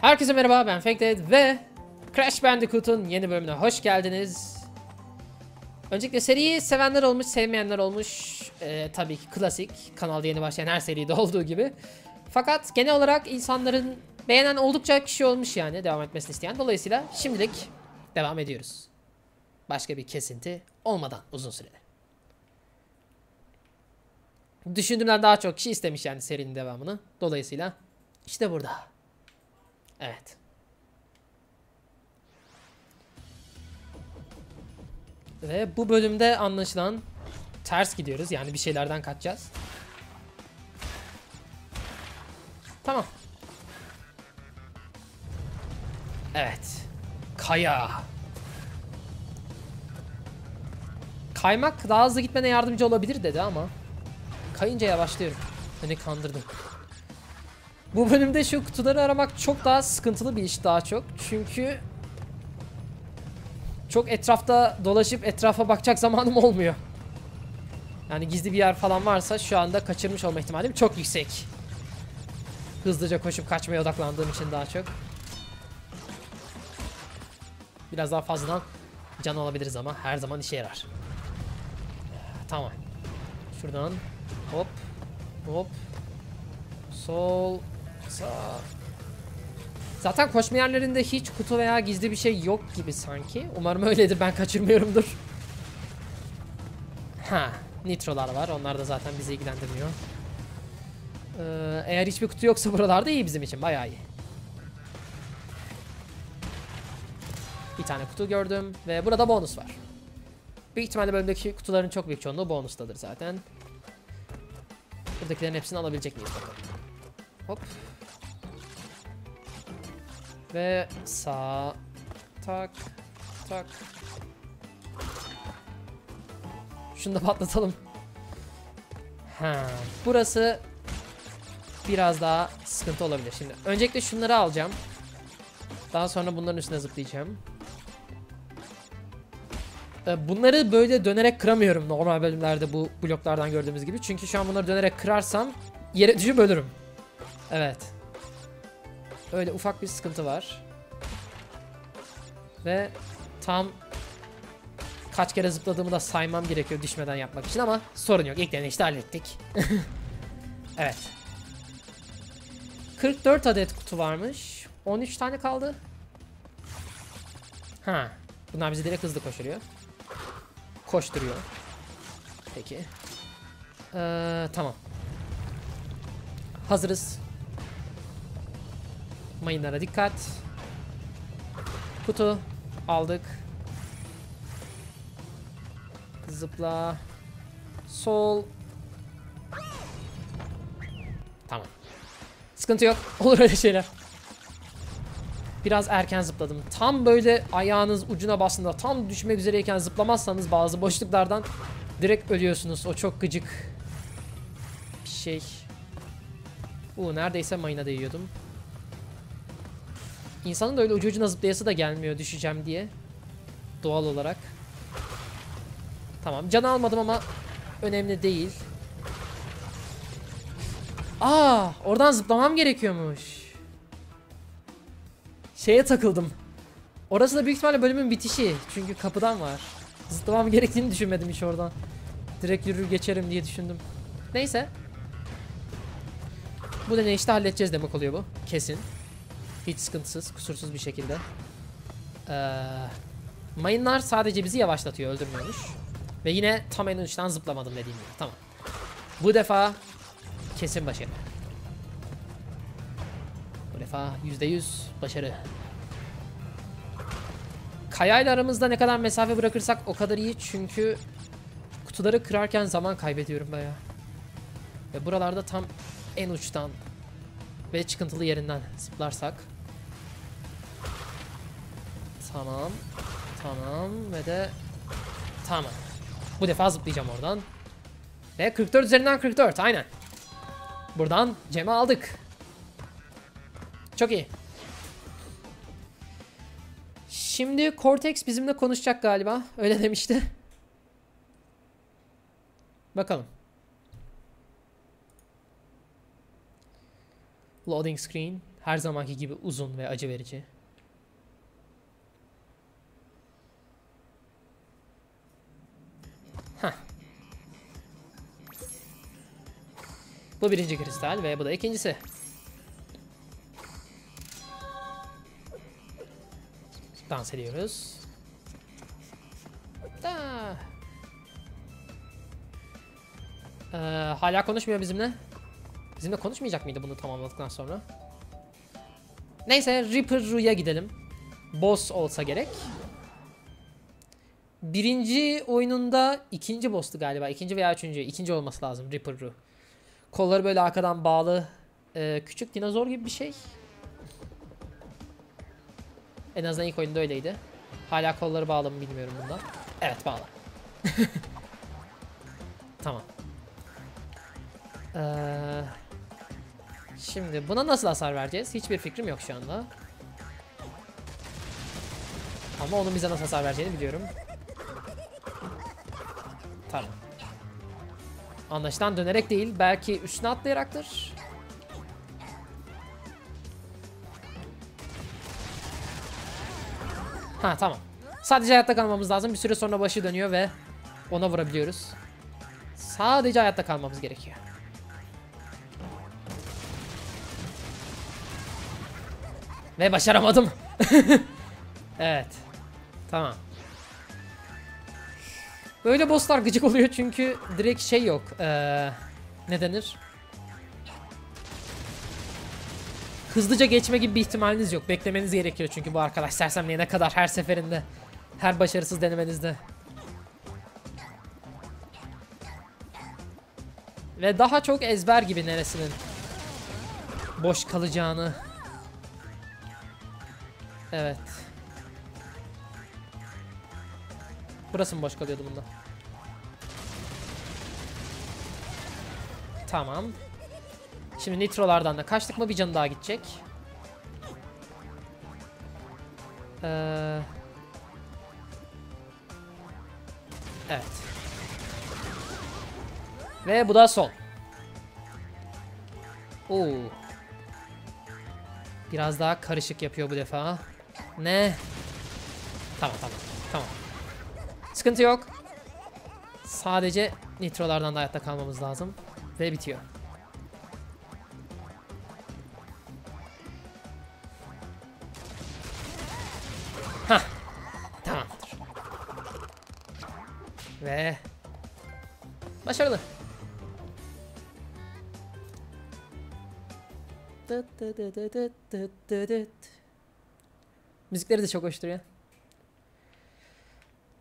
Herkese merhaba ben Fankdead ve Crash Bandicoot'un yeni bölümüne hoş geldiniz. Öncelikle seriyi sevenler olmuş, sevmeyenler olmuş. Ee, tabii ki klasik. Kanalda yeni başlayan her seride olduğu gibi. Fakat genel olarak insanların beğenen oldukça kişi olmuş yani devam etmesini isteyen. Dolayısıyla şimdilik devam ediyoruz. Başka bir kesinti olmadan uzun süreli. Düşündüğümden daha çok kişi istemiş yani serinin devamını. Dolayısıyla işte burada. Evet. Ve bu bölümde anlaşılan ters gidiyoruz. Yani bir şeylerden kaçacağız. Tamam. Evet. Kaya. Kaymak daha hızlı gitmene yardımcı olabilir dedi ama kayınca yavaşlıyorum. Beni kandırdım. Bu bölümde şu kutuları aramak çok daha sıkıntılı bir iş daha çok. Çünkü çok etrafta dolaşıp etrafa bakacak zamanım olmuyor. Yani gizli bir yer falan varsa şu anda kaçırmış olma ihtimalim çok yüksek. Hızlıca koşup kaçmaya odaklandığım için daha çok. Biraz daha fazladan can alabiliriz ama her zaman işe yarar. Tamam. Şuradan hop hop sol Zaten koşma yerlerinde hiç kutu veya gizli bir şey yok gibi sanki. Umarım öyledir ben kaçırmıyorumdur. Ha, nitrolar var. Onlar da zaten bizi ilgilendirmiyor. Ee, eğer hiçbir kutu yoksa buralarda iyi bizim için. Bayağı iyi. Bir tane kutu gördüm ve burada bonus var. Büyük ihtimalle bölümdeki kutuların çok büyük çoğunluğu bonustadır zaten. Buradakilerin hepsini alabilecek miyiz bakalım. Hop. Ve sağ tak tak. Şunu da patlatalım. Ha, burası biraz daha sıkıntı olabilir. Şimdi öncelikle şunları alacağım. Daha sonra bunların üstüne zıplayacağım. Ee, Bunları böyle dönerek kıramıyorum normal bölümlerde bu bloklardan gördüğümüz gibi. Çünkü şu an bunları dönerek kırarsam yere düşüp ölürüm. Evet. Öyle ufak bir sıkıntı var. Ve tam kaç kere zıpladığımı da saymam gerekiyor düşmeden yapmak için ama sorun yok. İlk deneyişte hallettik. evet. 44 adet kutu varmış. 13 tane kaldı. Ha. Bunlar bizi direkt hızlı koşuruyor. Koşturuyor. Peki. Ee, tamam. Hazırız. Mayınlara dikkat. Kutu aldık. Zıpla. Sol. Tamam. Sıkıntı yok. Olur öyle şeyler. Biraz erken zıpladım. Tam böyle ayağınız ucuna bastığında tam düşmek üzereyken zıplamazsanız bazı boşluklardan direkt ölüyorsunuz. O çok gıcık bir şey. Uuu neredeyse mayına değiyordum. İnsanın da öyle ucu ucuna zıplayası da gelmiyor düşeceğim diye. Doğal olarak. Tamam can almadım ama önemli değil. Aa, oradan zıplamam gerekiyormuş. Şeye takıldım. Orası da büyük ihtimalle bölümün bitişi. Çünkü kapıdan var. Zıplamam gerektiğini düşünmedim hiç oradan. Direkt yürür geçerim diye düşündüm. Neyse. Bu da ne işte halledeceğiz demek oluyor bu. Kesin. Hiç sıkıntısız, kusursuz bir şekilde. Ee, mayınlar sadece bizi yavaşlatıyor, öldürmüyormuş. Ve yine tam en uçtan zıplamadım dediğim gibi. Tamam. Bu defa kesin başarı. Bu defa %100 başarı. Kayayla aramızda ne kadar mesafe bırakırsak o kadar iyi çünkü kutuları kırarken zaman kaybediyorum baya. Ve buralarda tam en uçtan ve çıkıntılı yerinden zıplarsak. Tamam. Tamam ve de tamam. Bu defa zıplayacağım oradan. Ve 44 üzerinden 44 aynen. Buradan Cem'i aldık. Çok iyi. Şimdi Cortex bizimle konuşacak galiba. Öyle demişti. Bakalım. Loading screen. Her zamanki gibi uzun ve acı verici. Heh. Bu birinci kristal ve bu da ikincisi. Dans ediyoruz. Da. Ee, hala konuşmuyor bizimle. Bizimle konuşmayacak mıydı bunu tamamladıktan sonra? Neyse Reaper Ru'ya gidelim. Boss olsa gerek. Birinci oyununda ikinci boss'tu galiba. İkinci veya üçüncü. İkinci olması lazım Reaper Ru. Kolları böyle arkadan bağlı. Ee, küçük dinozor gibi bir şey. En azından ilk oyunda öyleydi. Hala kolları bağlı mı bilmiyorum bunda. Evet bağlı. tamam. Ee, şimdi buna nasıl hasar vereceğiz? Hiçbir fikrim yok şu anda. Ama onun bize nasıl hasar vereceğini biliyorum. Tamam. Anlaşılan dönerek değil, belki üstüne atlayaraktır. Ha tamam. Sadece hayatta kalmamız lazım. Bir süre sonra başı dönüyor ve ona vurabiliyoruz. Sadece hayatta kalmamız gerekiyor. Ve başaramadım. evet. Tamam. Böyle bosslar gıcık oluyor çünkü direkt şey yok. Ee, ne denir? Hızlıca geçme gibi bir ihtimaliniz yok. Beklemeniz gerekiyor çünkü bu arkadaş sersemleyene kadar her seferinde. Her başarısız denemenizde. Ve daha çok ezber gibi neresinin boş kalacağını. Evet. Burası mı boş kalıyordu bunda? Tamam. Şimdi nitrolardan da kaçtık mı bir canı daha gidecek. Ee... Evet. Ve bu da son. Oo. Biraz daha karışık yapıyor bu defa. Ne? Tamam tamam. Tamam. Sıkıntı yok. Sadece nitrolardan da hayatta kalmamız lazım. Ve bitiyor. Hah. Tamamdır. Ve başarılı. Dıt dıt dıt dıt dıt dıt dıt. Müzikleri de çok hoştur ya.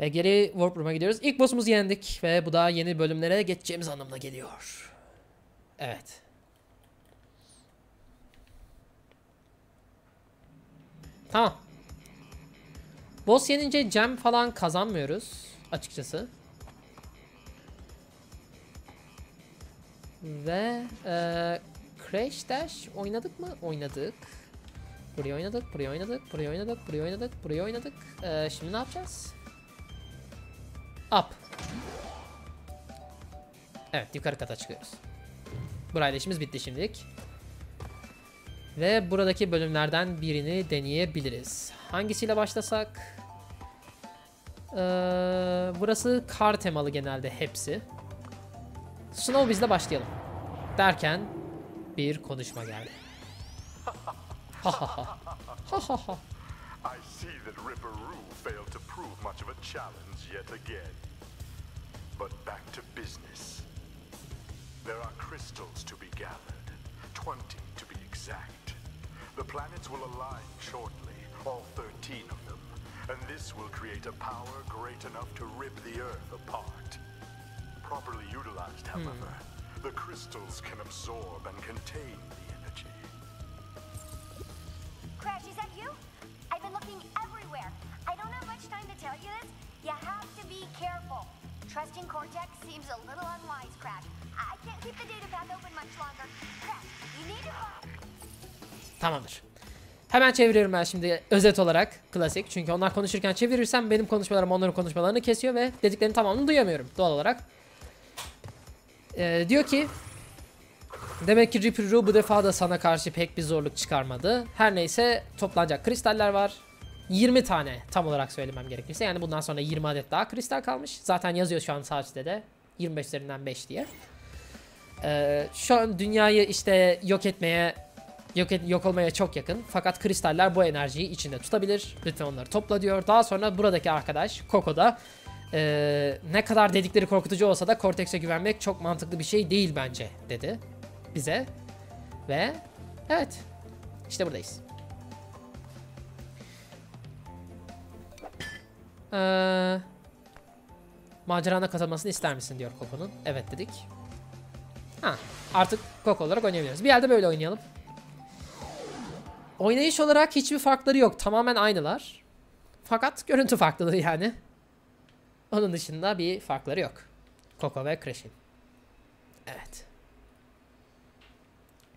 Ve geri Warp Room'a gidiyoruz. İlk boss'umuzu yendik ve bu da yeni bölümlere geçeceğimiz anlamına geliyor. Evet. Tamam. Boss yenince gem falan kazanmıyoruz açıkçası. Ve eee Crash Dash oynadık mı? Oynadık. Buraya oynadık, buraya oynadık, buraya oynadık, buraya oynadık, buraya oynadık. Eee şimdi ne yapacağız? Up. Evet yukarı kata çıkıyoruz. Burayla işimiz bitti şimdilik. Ve buradaki bölümlerden birini deneyebiliriz. Hangisiyle başlasak? Ee, burası kar temalı genelde hepsi. Snow bizle başlayalım. Derken bir konuşma geldi. Ha ha ha. Ha ha ha. I see that Ripperoo failed to prove much of a challenge yet again. But back to business. There are crystals to be gathered, 20 to be exact. The planets will align shortly, all 13 of them, and this will create a power great enough to rip the Earth apart. Properly utilized, hmm. however, the crystals can absorb and contain the Tamamdır. Hemen çeviriyorum ben şimdi özet olarak klasik. Çünkü onlar konuşurken çevirirsem benim konuşmalarım onların konuşmalarını kesiyor ve dediklerinin tamamını duyamıyorum doğal olarak. Ee, diyor ki Demek ki Roo bu defa da sana karşı pek bir zorluk çıkarmadı. Her neyse toplanacak kristaller var. 20 tane tam olarak söylemem gerekirse. Yani bundan sonra 20 adet daha kristal kalmış. Zaten yazıyor şu an üstte de. 25 üzerinden 5 diye. Ee, şu an dünyayı işte yok etmeye yok, yok olmaya çok yakın. Fakat kristaller bu enerjiyi içinde tutabilir. Lütfen onları topla diyor. Daha sonra buradaki arkadaş Coco da ee, ne kadar dedikleri korkutucu olsa da Cortex'e güvenmek çok mantıklı bir şey değil bence dedi bize. Ve evet işte buradayız. Ee, macerana katılmasını ister misin diyor Coco'nun. Evet dedik. Ha, artık Coco olarak oynayabiliriz. Bir yerde böyle oynayalım. Oynayış olarak hiçbir farkları yok. Tamamen aynılar. Fakat görüntü farklıdır yani. Onun dışında bir farkları yok. Coco ve Crash'in. Evet.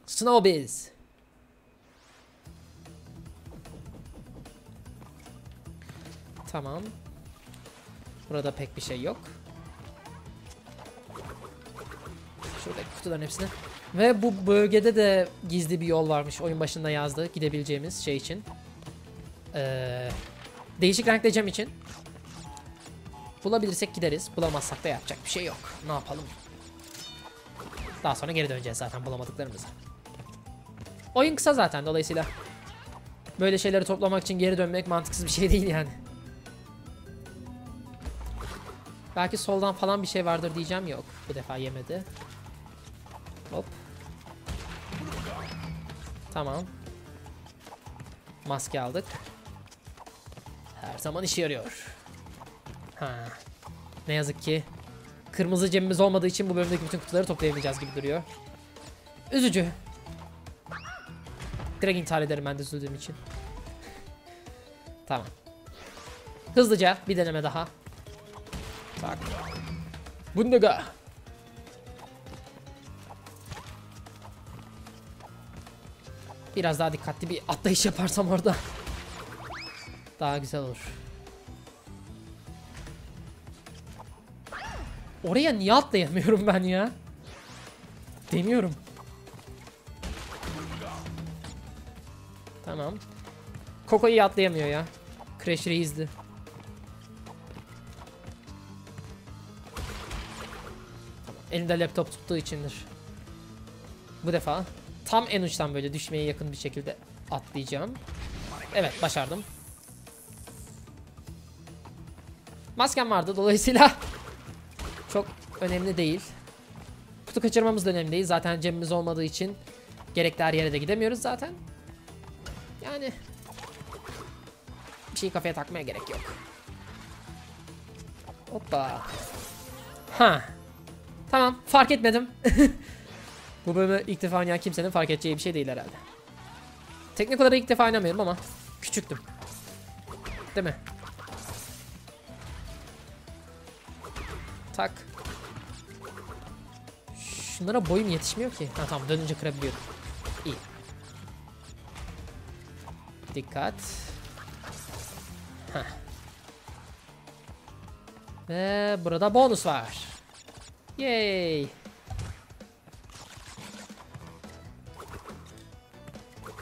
Snowbiz. Tamam. Burada pek bir şey yok. Şuradaki kutuların hepsini. Ve bu bölgede de gizli bir yol varmış. Oyun başında yazdı. Gidebileceğimiz şey için. Ee, değişik renkli cam için. Bulabilirsek gideriz. Bulamazsak da yapacak bir şey yok. Ne yapalım? Daha sonra geri döneceğiz zaten bulamadıklarımıza. Oyun kısa zaten dolayısıyla. Böyle şeyleri toplamak için geri dönmek mantıksız bir şey değil yani. Belki soldan falan bir şey vardır diyeceğim yok. Bu defa yemedi. Hop. Tamam. Maske aldık. Her zaman işe yarıyor. Ha. Ne yazık ki kırmızı cebimiz olmadığı için bu bölümdeki bütün kutuları toplayamayacağız gibi duruyor. Üzücü. Direkt intihar ederim ben de üzüldüğüm için. tamam. Hızlıca bir deneme daha. Tak. Bundaga. Biraz daha dikkatli bir atlayış yaparsam orada. Daha güzel olur. Oraya niye atlayamıyorum ben ya? Deniyorum. Tamam. Koko iyi atlayamıyor ya. Crash Reis'di. Elinde laptop tuttuğu içindir. Bu defa tam en uçtan böyle düşmeye yakın bir şekilde atlayacağım. Evet başardım. Maskem vardı dolayısıyla çok önemli değil. Kutu kaçırmamız da önemli değil. Zaten cebimiz olmadığı için gerekli her yere de gidemiyoruz zaten. Yani bir şeyi kafaya takmaya gerek yok. Hoppa. Ha. Tamam fark etmedim. Bu bölümü ilk defa oynayan kimsenin fark edeceği bir şey değil herhalde. Teknik olarak ilk defa oynamıyorum ama küçüktüm. Değil mi? Tak. Şunlara boyum yetişmiyor ki. Ha tamam dönünce kırabiliyorum. İyi. Dikkat. Heh. Ve burada bonus var. Yay.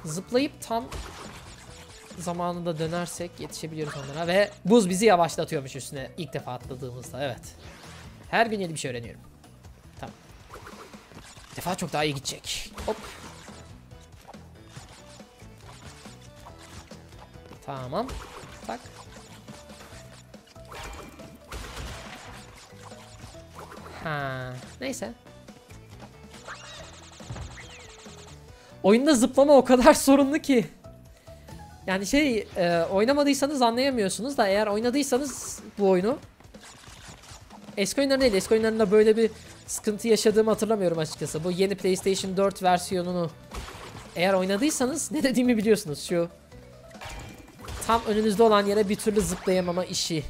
Zıplayıp tam zamanında dönersek yetişebiliyoruz onlara ve buz bizi yavaşlatıyormuş üstüne ilk defa atladığımızda evet. Her gün yeni bir şey öğreniyorum. Tamam. Bir defa çok daha iyi gidecek. Hop. Tamam. Tak. Ha, neyse. Oyunda zıplama o kadar sorunlu ki. Yani şey e, oynamadıysanız anlayamıyorsunuz da eğer oynadıysanız bu oyunu eski oyunlar değil eski oyunlarında böyle bir sıkıntı yaşadığımı hatırlamıyorum açıkçası. Bu yeni PlayStation 4 versiyonunu eğer oynadıysanız ne dediğimi biliyorsunuz şu tam önünüzde olan yere bir türlü zıplayamama işi.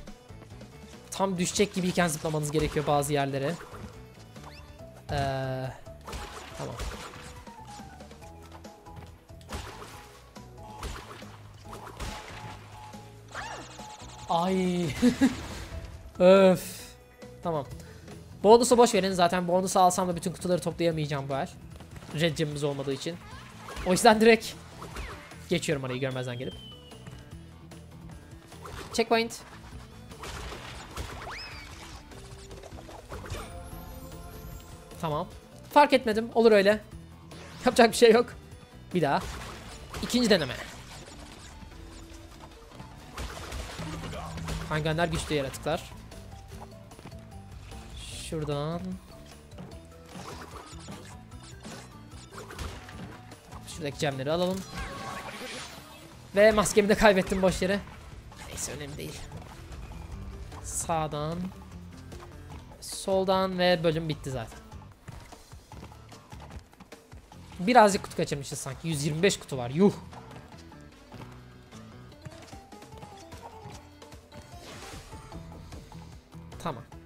Tam düşecek gibiyken zıplamanız gerekiyor bazı yerlere. Ee, tamam. Ay. Öf. Tamam. Bonusu boş verin. Zaten bonusu alsam da bütün kutuları toplayamayacağım bu el. red olmadığı için. O yüzden direkt geçiyorum arayı görmezden gelip. Checkpoint. Tamam. Fark etmedim. Olur öyle. Yapacak bir şey yok. Bir daha. İkinci deneme. Hangenler güçlü yaratıklar. Şuradan. Şuradaki gemleri alalım. Ve maskemi de kaybettim boş yere. Neyse önemli değil. Sağdan. Soldan ve bölüm bitti zaten. Birazcık kutu kaçırmışız sanki. 125 kutu var. Yuh. Tamam.